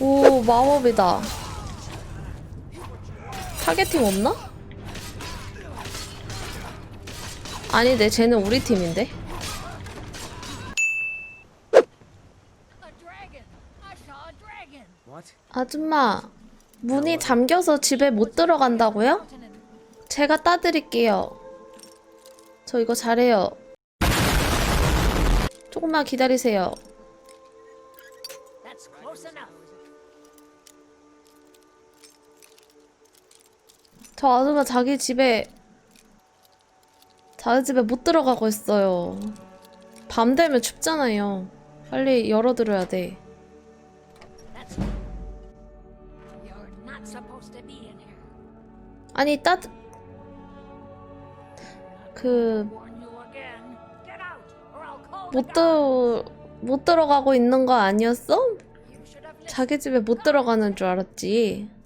오 마법이다 타겟팅 없나? 아니네 쟤는 우리 팀인데? 아줌마 문이 잠겨서 집에 못 들어간다고요? 제가 따드릴게요 저 이거 잘해요 조금만 기다리세요 저 아줌마 자기 집에 자기 집에 못 들어가고 있어요. 밤 되면 춥잖아요. 빨리 열어드려야 돼. 아니 따 그 못. 들 못 들어가고 있는 거 아니었어? 자기 집에 못 들어가는 줄 알았지.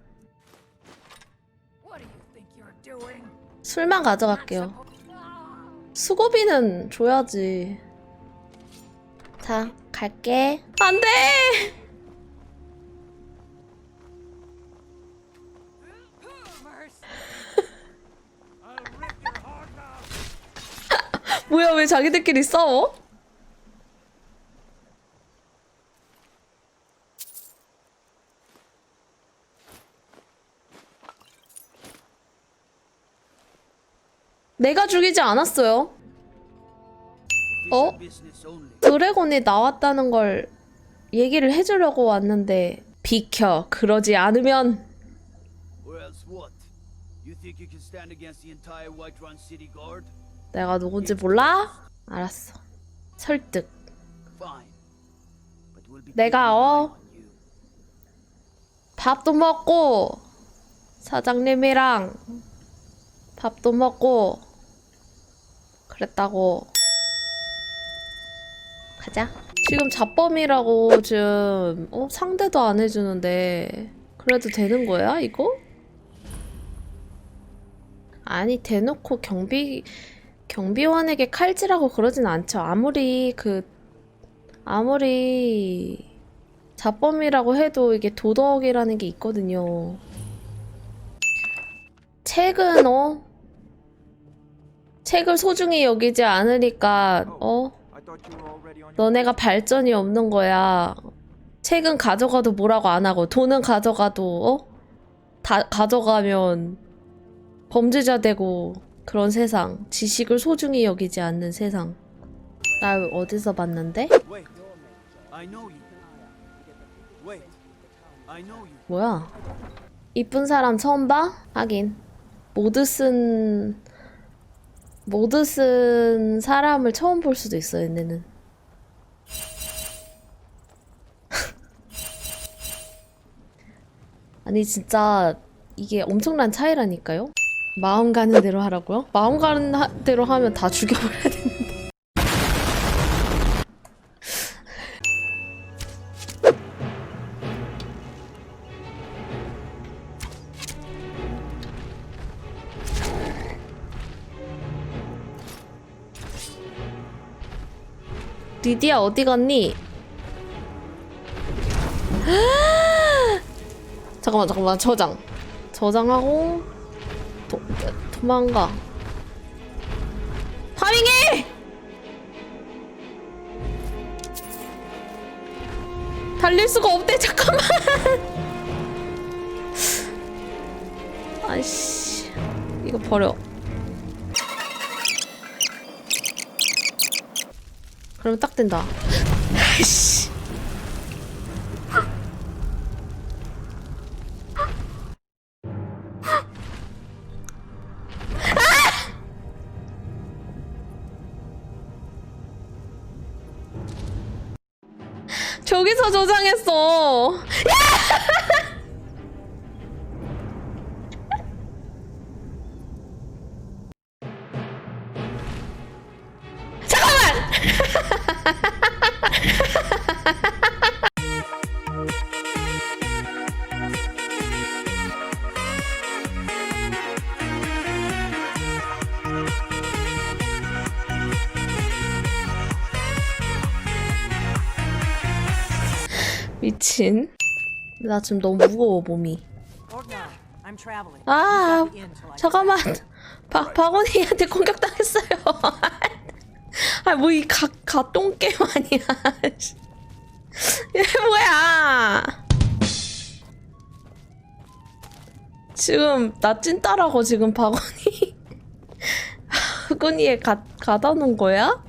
술만 가져갈게요. 수고비는 줘야지. 자, 갈게. 안 돼! 뭐야, 왜 자기들끼리 싸워? 내가 죽이지 않았어요. 어? 드래곤이 나왔다는 걸 얘기를 해주려고 왔는데 비켜 그러지 않으면? 내가 누군지 몰라? 알았어 설득 내가 어. 밥도 먹고 사장님이랑 밥도 먹고 그랬다고. 가자. 지금 잡범이라고 지금 어, 상대도 안 해주는데 그래도 되는 거야 이거? 아니 대놓고 경비 경비원에게 칼질하고 그러진 않죠. 아무리 그 아무리 자범이라고 해도 이게 도덕이라는 게 있거든요. 책은 어 책을 소중히 여기지 않으니까 어 너네가 발전이 없는 거야. 책은 가져가도 뭐라고 안 하고 돈은 가져가도 어? 다 가져가면 범죄자 되고 그런 세상. 지식을 소중히 여기지 않는 세상. 나 어디서 봤는데? 뭐야? 이쁜 사람 처음 봐? 하긴 모드 쓴 모드 쓴 사람을 처음 볼 수도 있어 얘네는 아니 진짜 이게 엄청난 차이라니까요 마음 가는 대로 하라고요? 마음 가는 하- 대로 하면 다 죽여버려야 리디야 어디 갔니? 잠깐만 잠깐만. 저장. 저장하고 도, 도망가. 파밍해! 달릴 수가 없대. 잠깐만. 아이씨. 이거 버려 그러면 딱 된다. 아이씨. 저기서 저장했어. 나 지금 너무 무거워 몸이. 아 잠깐만 박 박원희한테 공격당했어요. 아 뭐 이 가가 똥게임 아니야? 얘 뭐야? 지금 나 찐따라고 지금 박원희 박원희에 가 가다 놓은 거야?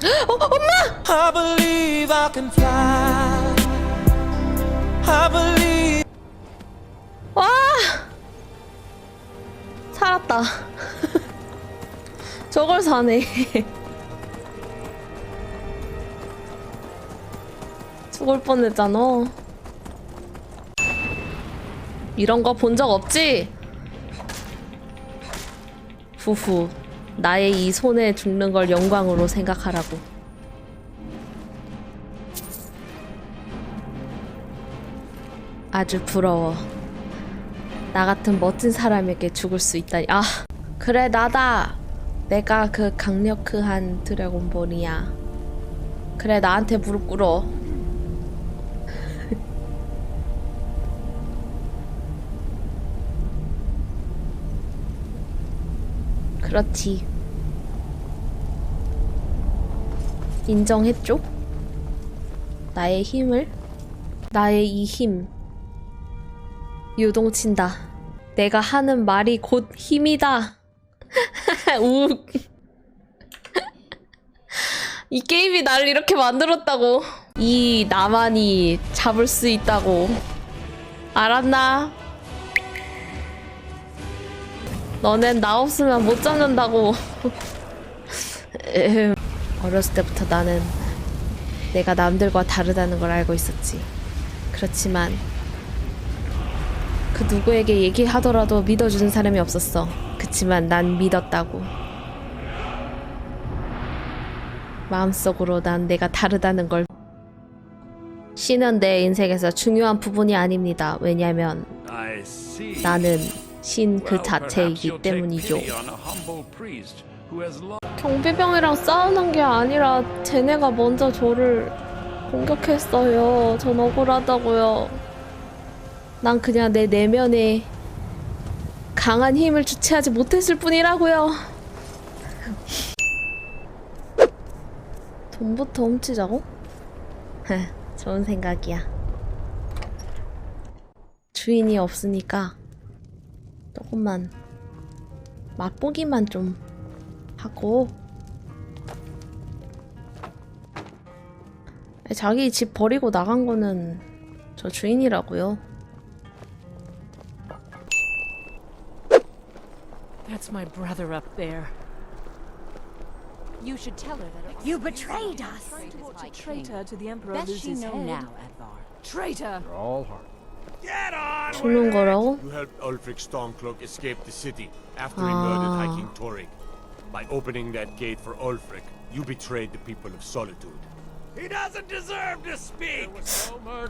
I believe I can fly. I believe. 와 살았다. 저걸 사네. 죽을 뻔했잖아. 이런 거 본 적 없지? 후후. 나의 이 손에 죽는 걸 영광으로 생각하라고. 아주 부러워. 나 같은 멋진 사람에게 죽을 수 있다니. 아, 그래, 나다. 내가 그 강력한 드래곤볼이야. 그래, 나한테 무릎 꿇어. 그렇지. 인정했죠? 나의 힘을? 나의 이 힘. 유동친다. 내가 하는 말이 곧 힘이다. 우. 이 게임이 나를 이렇게 만들었다고. 이 나만이 잡을 수 있다고. 알았나? 너넨 나 없으면 못 잡는다고. 어렸을 때부터 나는 내가 남들과 다르다는 걸 알고 있었지. 그렇지만 그 누구에게 얘기하더라도 믿어주는 사람이 없었어. 그치만 난 믿었다고. 마음속으로 난 내가 다르다는 걸. 신은 내 인생에서 중요한 부분이 아닙니다. 왜냐면. 나는 신 그 자체이기 때문이죠. 경비병이랑 싸우는 게 아니라 쟤네가 먼저 저를 공격했어요. 전 억울하다고요. 난 그냥 내 내면에 강한 힘을 주체하지 못했을 뿐이라고요. 돈부터 훔치자고? 헤, 좋은 생각이야. 주인이 없으니까 조금만 맛보기만 좀 하고 자기 집 버리고 나간 거는 저 주인이라고요. That's my brother up there. You should tell her that You betrayed us! Traitor to the Emperor Best lose she his know head. now, Advar. Traitor! 죽는 거라고? You helped Ulfric Stormcloak escape the city after he murdered High King Torrig. By opening that gate for Ulfric, you betrayed the people of Solitude. He doesn't deserve to speak.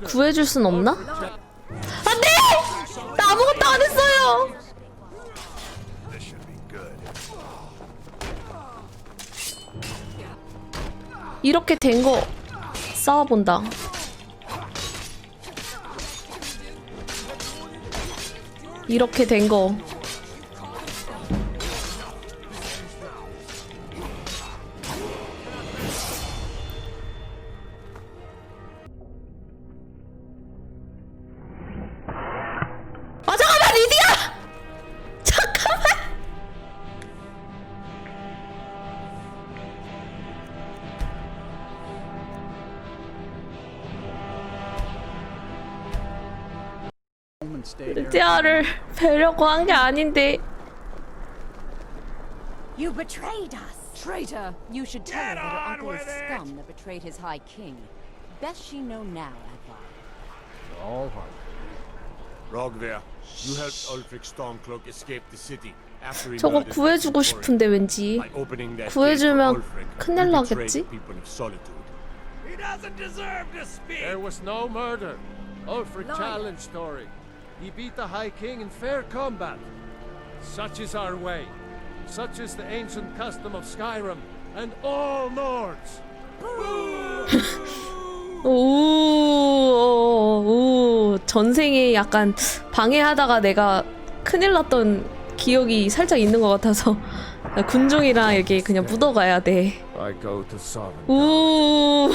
구해줄 순 없나? 안돼! 나 아무것도 안 했어요. This should be good. 이렇게 된 거 싸워본다. 이렇게 된 거. 리디아를 뵈려고 한 게 아닌데. You betrayed us! Traitor! You should tell her that her uncle is scum that betrayed his high king. Best she know now, Advar. Rogver, you helped Ulfric Stormcloak escape the city after he 저거 구해주고 싶은데 왠지 구해주면 큰일 you 나겠지? There was no murder. Ulfric challenged Thorin. He beat the High King in fair combat. Such is our way. Such is the ancient custom of Skyrim and all Nords. 오, 오, 전생에 약간 방해하다가 내가 큰일 났던 기억이 살짝 있는 것 같아서 군중이랑 이렇게 그냥 묻어가야 돼. 오,